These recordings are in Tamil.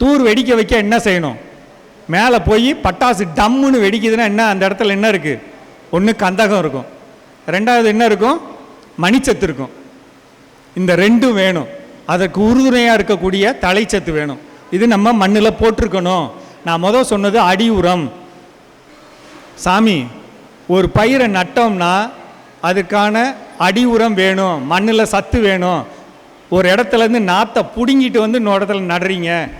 தூர் வெடிக்க வைக்க என்ன செய்யணும்? மேலே போய் பட்டாசு டம்முன்னு வெடிக்குதுன்னா என்ன? அந்த இடத்துல என்ன இருக்குது ஒன்று கந்தகம் இருக்கும். ரெண்டாவது என்ன இருக்கும்? மணிச்சத்து இருக்கும். இந்த ரெண்டும் வேணும். அதற்கு உறுதுணையாக இருக்கக்கூடிய தலைச்சத்து வேணும். இது நம்ம மண்ணில் போட்டிருக்கணும். நான் முதல் சொன்னது அடி உரம். சாமி ஒரு பயிரை நட்டோம்னா அதுக்கான அடி உரம் வேணும். மண்ணில் சத்து வேணும். ஒரு இடத்துலேருந்து நாற்றை பிடுங்கிட்டு வந்து இன்னொரு இடத்துல நடுறீங்க.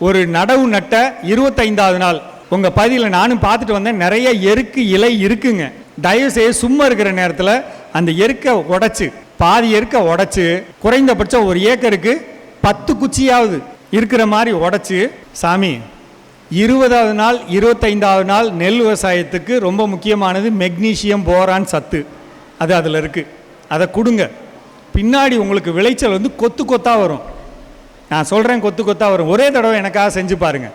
ஒரு நடவு நட்ட இருபத்தைந்தாவது நாள். உங்கள் பகுதியில் நானும் பார்த்துட்டு வந்தேன். நிறைய எருக்கு இலை இருக்குங்க. தயவு செய்ய சும்மா இருக்கிற நேரத்தில் அந்த எருக்கை உடச்சி பாதி எருக்கை உடச்சி குறைந்தபட்சம் ஒரு ஏக்கருக்கு பத்து குச்சியாவது இருக்கிற மாதிரி உடச்சி சாமி இருபதாவது நாள் இருபத்தைந்தாவது நாள் நெல் விவசாயத்துக்கு ரொம்ப முக்கியமானது மெக்னீஷியம் போரான் சத்து. அது அதில் இருக்குது அதை கொடுங்க. பின்னாடி உங்களுக்கு விளைச்சல் வந்து கொத்து கொத்தாக வரும். நான் சொல்கிறேன் கொத்து கொத்தாக வரும். ஒரே தடவை எனக்காக செஞ்சு பாருங்கள்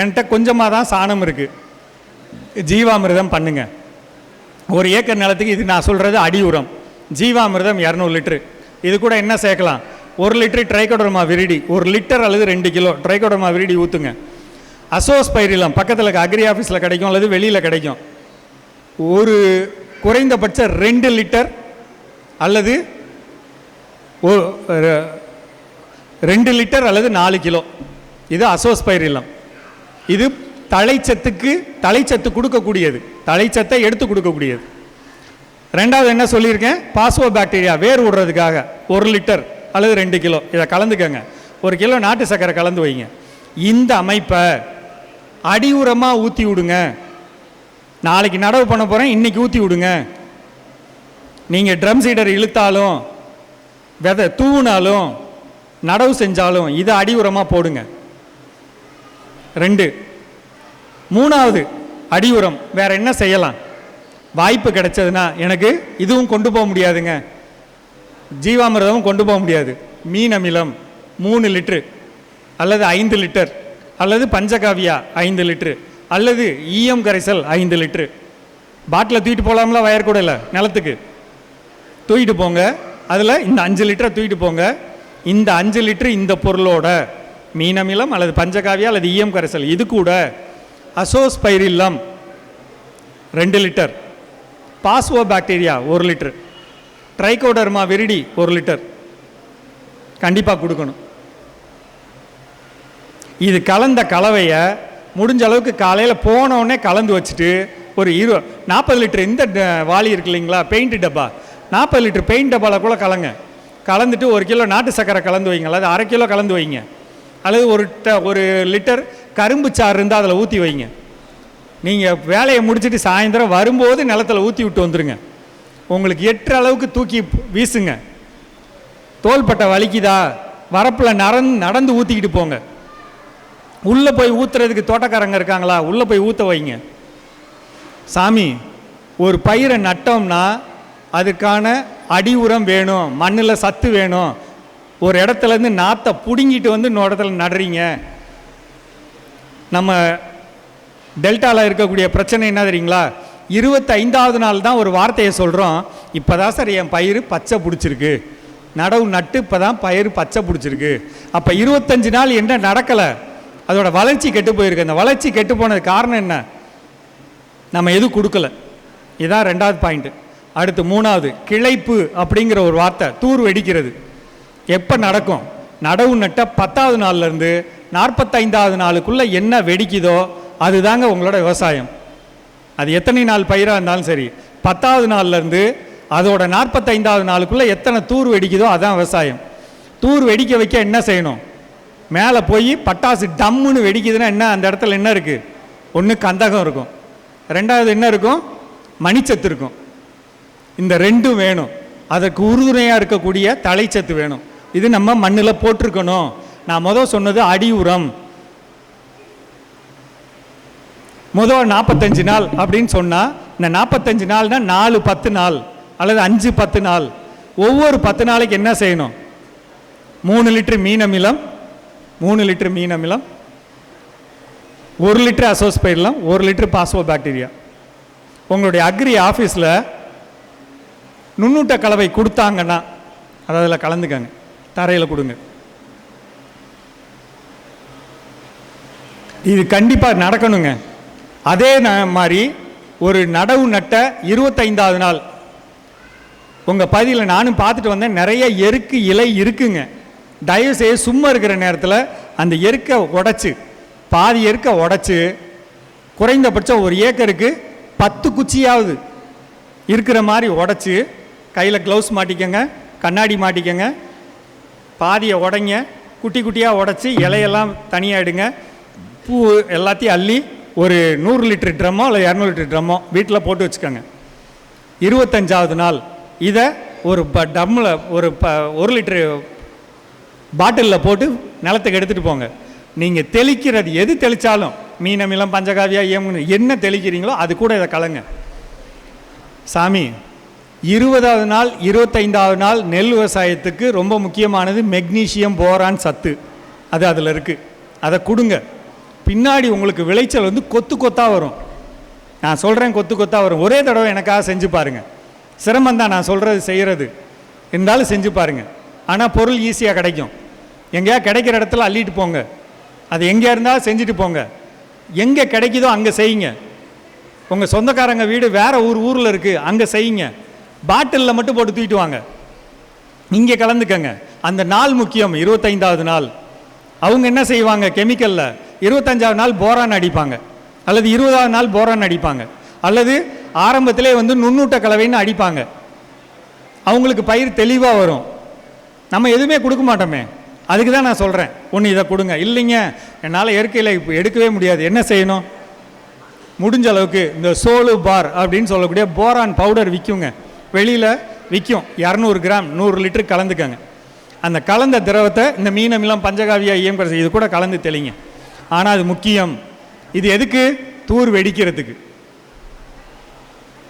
என்கிட்ட கொஞ்சமாக தான் சாணம் இருக்குது ஜீவாமிர்தம் பண்ணுங்க. ஒரு ஏக்கர் நிலத்துக்கு இது நான் சொல்கிறது அடி உரம். ஜீவாமிர்தம் இரநூறு லிட்ரு இது கூட என்ன சேர்க்கலாம்? ஒரு லிட்டரு ட்ரைகோடர்மா விரிடி ஒரு லிட்டர் அல்லது ரெண்டு கிலோ ட்ரைகோடர்மா விரிடி ஊற்றுங்க அசோஸ் பயிரிலம் பக்கத்தில் இருக்க அக்ரி ஆஃபீஸில் கிடைக்கும் அல்லது வெளியில் கிடைக்கும். ஒரு குறைந்தபட்ச ரெண்டு லிட்டர் அல்லது ரெ- ரெண்டு லிட்டர் அல்லது நாலு கிலோ. இது அசோஸ் பயிரிலம் இது தலைச்சத்துக்கு தலைச்சத்து கொடுக்கக்கூடியது. தலைச்சத்தை எடுத்து கொடுக்கக்கூடியது. ரெண்டாவது என்ன சொல்லியிருக்கேன்? பாஸ்வோ பாக்டீரியா வேர் விடுறதுக்காக ஒரு லிட்டர். அல்லது ரெண்டு கிலோ. இதை கலந்துக்கங்க. ஒரு கிலோ நாட்டு சர்க்கரை கலந்து வைங்க. இந்த அமைப்பை அடி உரமாக ஊற்றி விடுங்க. நாளைக்கு நடவு பண்ண போகிறேன் இன்றைக்கி ஊற்றி விடுங்க. நீங்கள் ட்ரம் சீடர் இழுத்தாலும் விதை தூவினாலும் நடவு செஞ்சாலும் இதை அடி உரமாக போடுங்க. ரெண்டு. மூணாவது அடி உரம் வேறு என்ன செய்யலாம்? வாய்ப்பு கிடைச்சதுன்னா எனக்கு இதுவும் கொண்டு போக முடியாதுங்க. ஜீவாமிரதமும் கொண்டு போக முடியாது. மீன் அமிலம் மூணு லிட்ரு அல்லது ஐந்து லிட்டர் அல்லது பஞ்சகாவியா ஐந்து லிட்ரு அல்லது ஈயம் கரைசல் ஐந்து லிட்ரு பாட்டில் தூக்கிட்டு போகலாம்ல வயர் கூட இல்லை நிலத்துக்கு. தூக்கிட்டு போங்க. அதில் இந்த அஞ்சு லிட்டரை தூக்கிட்டு போங்க. இந்த அஞ்சு லிட்டரு இந்த பொருளோட மீனமிலம் அல்லது பஞ்சகாவியா அல்லது ஈயம் கரைசல் இது கூட அசோஸ்பைரில்லம் ரெண்டு லிட்டர். பாஸ்வோ பாக்டீரியா ஒரு லிட்டர். ட்ரைகோடர்மா விரிடி ஒரு லிட்டர். கண்டிப்பாக கொடுக்கணும். இது கலந்த கலவையை முடிஞ்ச அளவுக்கு காலையில் போனோடனே கலந்து வச்சுட்டு ஒரு இரு நாற்பது லிட்டர் இந்த ட- வாளி இருக்கு இல்லைங்களா பெயிண்ட் டப்பா. நாற்பது லிட்டர் பெயிண்ட் டப்பாவில் கூட கலங்க. கலந்துட்டு ஒரு கிலோ நாட்டு சக்கரை கலந்து வைங்க அல்லது அரை கிலோ கலந்து வைங்க. அல்லது ஒரு ட ஒரு லிட்டர் கரும்பு சாறு இருந்தால் அதில் ஊற்றி வைங்க. நீங்கள் வேலையை முடிச்சுட்டு சாயந்தரம் வரும்போது நிலத்துல ஊற்றி விட்டு வந்துருங்க. உங்களுக்கு எட்டுற அளவுக்கு தூக்கி வீசுங்க. தோள்பட்டை வலிக்குதா? வரப்பில் நரந் நடந்து ஊற்றிக்கிட்டு போங்க. உள்ளே போய் ஊற்றுறதுக்கு தோட்டக்காரங்க இருக்காங்களா? உள்ளே போய் ஊற்ற வைங்க. சாமி ஒரு பயிரை நட்டோம்னா அதுக்கான அடி உரம் வேணும் மண்ணில் சத்து வேணும். ஒரு இடத்துலேருந்து நாற்றை பிடுங்கிட்டு வந்து இன்னொரு இடத்துல நடுறீங்க. நம்ம டெல்டாவில் இருக்கக்கூடிய பிரச்சனை என்ன தெரியுங்களா? இருபத்தைந்தாவது நாள் தான் ஒரு வார்த்தையை சொல்கிறோம் இப்போ தான் சார் என் பயிர் பச்சை பிடிச்சிருக்கு. நடவு நட்டு இப்போ தான் பயிர் பச்சை பிடிச்சிருக்கு. அப்போ இருபத்தஞ்சு நாள் என்ன நடக்கலை? அதோட வளர்ச்சி கெட்டு போயிருக்கு. அந்த வளர்ச்சி கெட்டு போனது காரணம் என்ன? நம்ம எதுவும் கொடுக்கல? இதுதான் ரெண்டாவது பாயிண்ட்டு அடுத்து மூணாவது கிளைப்பு அப்படிங்கிற ஒரு வார்த்தை தூர் வெடிக்கிறது. எப்போ நடக்கும்? நடவு நட்ட பத்தாவது நாள்லேருந்து நாற்பத்தைந்தாவது நாளுக்குள்ளே என்ன வெடிக்குதோ அதுதாங்க உங்களோட விவசாயம். அது எத்தனை நாள் பயிராக இருந்தாலும் சரி பத்தாவது நாள்லேருந்து அதோட நாற்பத்தைந்தாவது நாளுக்குள்ளே எத்தனை தூர் வெடிக்குதோ அதான் விவசாயம். தூர் வெடிக்க வைக்க என்ன செய்யணும்? மேலே போய் பட்டாசு டம்முன்னு வெடிக்குதுன்னா என்ன? அந்த இடத்துல என்ன இருக்குது ஒன்று கந்தகம் இருக்கும். ரெண்டாவது என்ன இருக்கும்? மணிச்சத்து இருக்கும். இந்த ரெண்டும் வேணும். அதற்கு உறுதுணையாக இருக்கக்கூடிய தலைச்சத்து வேணும். இது நம்ம மண்ணில் போட்டிருக்கணும். நான் முதல் சொன்னது அடி உரம். முதல் நாற்பத்தஞ்சு நாள் அப்படின்னு சொன்னால் இந்த நாற்பத்தஞ்சு நாள்னால் நாலு பத்து நாள் அல்லது அஞ்சு பத்து நாள். ஒவ்வொரு பத்து நாளைக்கு என்ன செய்யணும்? மூணு லிட்டர் மீன் அமிலம் மூணு லிட்டர் மீன் அமிலம் ஒரு லிட்டர் போயிடலாம் ஒரு லிட்டர் பாஸ்போ பாக்டீரியா உங்களுடைய அக்ரி ஆஃபீஸில் நுண்ணூட்ட கலவை கொடுத்தாங்கன்னா அதை அதில் கலந்துக்கங்க. தரையில் கொடுங்க. இது கண்டிப்பாக நடக்கணுங்க. அதே மாதிரி ஒரு நடவு நட்ட இருபத்தைந்தாவது நாள். உங்கள் பகுதியில் நானும் பார்த்துட்டு வந்தேன். நிறைய எருக்கு இலை இருக்குங்க. தயவு செய்ய சும்மா இருக்கிற நேரத்தில் அந்த எருக்கை உடச்சி பாதி எருக்கை உடச்சி குறைந்தபட்சம் ஒரு ஏக்கருக்கு பத்து குச்சியாவது இருக்கிற மாதிரி உடச்சி கையில் க்ளவுஸ் மாட்டிக்கங்க கண்ணாடி மாட்டிக்கங்க பாதியை உடைங்க குட்டி குட்டியாக உடச்சி இலையெல்லாம் தனியாக எடுங்க பூ எல்லாத்தையும் அள்ளி ஒரு நூறு லிட்டர் ட்ரம்மோ இல்லை இரநூறு லிட்டர் ட்ரம்மோ வீட்டில் போட்டு வச்சுக்கோங்க. இருபத்தஞ்சாவது நாள். இதை ஒரு ப டம்மில் ஒரு ப ஒரு லிட்டரு பாட்டிலில் போட்டு நிலத்துக்கு எடுத்துகிட்டு போங்க. நீங்கள் தெளிக்கிறது எது தெளித்தாலும் மீனமிலம் பஞ்சகாவியா ஏமுன்னு என்ன தெளிக்கிறீங்களோ அது கூட இதை கலங்க. சாமி இருபதாவது நாள் இருபத்தைந்தாவது நாள் நெல் விவசாயத்துக்கு ரொம்ப முக்கியமானது மெக்னீஷியம் போரான் சத்து. அது அதில் இருக்குது அதை கொடுங்க. பின்னாடி உங்களுக்கு விளைச்சல் வந்து கொத்து கொத்தாக வரும். நான் சொல்கிறேன் கொத்து கொத்தாக வரும். ஒரே தடவை எனக்காக செஞ்சு பாருங்கள் சிரமம் தான் நான் சொல்கிறது செய்கிறது இருந்தாலும் செஞ்சு பாருங்கள் ஆனால் பொருள் ஈஸியாக கிடைக்கும். எங்கேயா கிடைக்கிற இடத்துல அள்ளிட்டு போங்க. அது எங்கே இருந்தாலும் செஞ்சுட்டு போங்க. எங்கே கிடைக்குதோ அங்கே செய்யுங்க. உங்கள் சொந்தக்காரங்க வீடு வேறு ஊர் ஊரில் இருக்குது அங்கே செய்யுங்க. பாட்டிலில் மட்டும் போட்டு தூக்கிட்டு வாங்க. இங்கே கலந்துக்கங்க. அந்த நாள் முக்கியம் இருபத்தைந்தாவது நாள். அவங்க என்ன செய்வாங்க கெமிக்கலில் இருபத்தஞ்சாவது நாள் போரான் அடிப்பாங்க. அல்லது இருபதாவது நாள் போரான் அடிப்பாங்க. அல்லது ஆரம்பத்திலே வந்து நுண்ணூட்ட கலவைன்னு அடிப்பாங்க. அவங்களுக்கு பயிர் தெளிவாக வரும். நம்ம எதுவுமே கொடுக்க மாட்டோமே. அதுக்கு தான் நான் சொல்கிறேன் ஒன்று இதை கொடுங்க. இல்லைங்க என்னால் இயற்கையில் இப்போ எடுக்கவே முடியாது. என்ன செய்யணும்? முடிஞ்ச அளவுக்கு இந்த சோலு பார் அப்படின்னு சொல்லக்கூடிய போரான் பவுடர் விற்குங்க வெளியில் விற்கும் இரநூறு கிராம் நூறு லிட்டர் கலந்துக்கங்க. அந்த கலந்த திரவத்தை இந்த மீனமிலம் பஞ்சகாவியா இயம் இது கூட கலந்து தெளிங்க. ஆனால் அது முக்கியம். இது எதுக்கு? தூர் வெடிக்கிறதுக்கு.